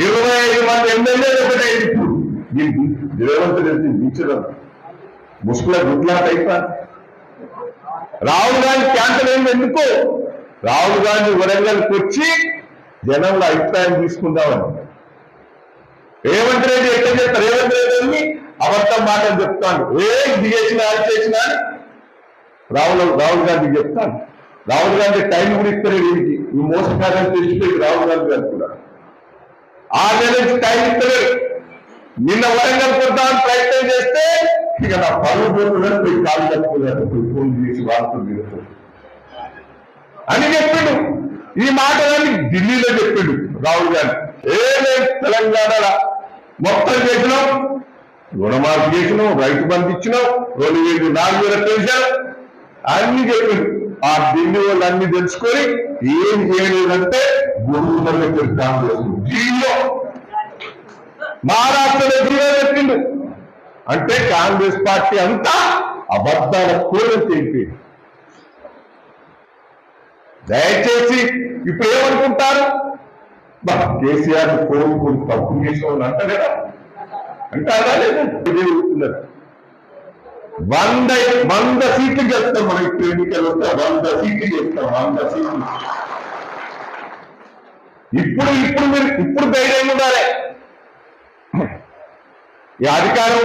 ఇరవై ఐదు మంది ఎమ్మెల్యేలు ఒకటే ఇప్పుడు. దీనికి రేవంత్ రెడ్డి దించడం ముసుగుల గుడ్లాట అయిపోయింది రాహుల్ గాంధీ క్యాన్సర్ అయింది ఎందుకు? రాహుల్ గాంధీ వరంగల్కి వచ్చి జనంలో అభిప్రాయం తీసుకుందామని. రేవంత్ రెడ్డి ఎట్లా చెప్తారు రేవంత్ రెడ్డి అబద్ధం మాటలు చెప్తాను ఏ ఇది చేసినా అది చేసినా రాహుల్ రాహుల్ గాంధీ చెప్తాను రాహుల్ గాంధీ టైం కూడా ఇస్తారు వీడికి. ఈ మోసకారాన్ని తెలిసిపోయి రాహుల్ గాంధీ గారు ఆరు నెల నుంచి టైం ఇస్తలేరు నిన్న వరంగల్ కొద్దామని ప్రయత్నం చేస్తే ఇక నా పనులు పోతున్నాను పోయి కాలు కట్టుకున్నారు ఫోన్ చేసి వాడుతుంది అని చెప్పిండు. ఈ మాటలన్నీ ఢిల్లీలో చెప్పిండు రాహుల్ గాంధీ. ఏ తెలంగాణ మొత్తం చేసినాం. రుణమాఫీ చేసినాం రైతు బంధు ఇచ్చినాం రెండు వేలు నాలుగు వేల పెన్షన్ అన్ని చెప్పిండు. ఆ ఢిల్లీ వాళ్ళు అన్ని తెలుసుకొని ఏం చేయలేదంటే గురువుల దగ్గర కాంగ్రెస్ మహారాష్ట్ర మహారాష్ట్రలో పెట్టిండు. చెప్పిండు అంటే కాంగ్రెస్ పార్టీ అంతా అబద్ధాల కూరలు తెలిపింది దయచేసి ఇప్పుడు ఏమనుకుంటారు? కేసీఆర్ కోరుకుని తప్పు చేసిన అంట కదా. అంటే అలా వంద వంద సీట్లు చెప్తాం మనం ఇప్పుడు ఎన్నికలు వస్తే వంద సీట్లు చేస్తాం వంద సీట్లు. ఇప్పుడు ఇప్పుడు మీరు ఇప్పుడు ధైర్యంగా ఉండాలి. అధికారం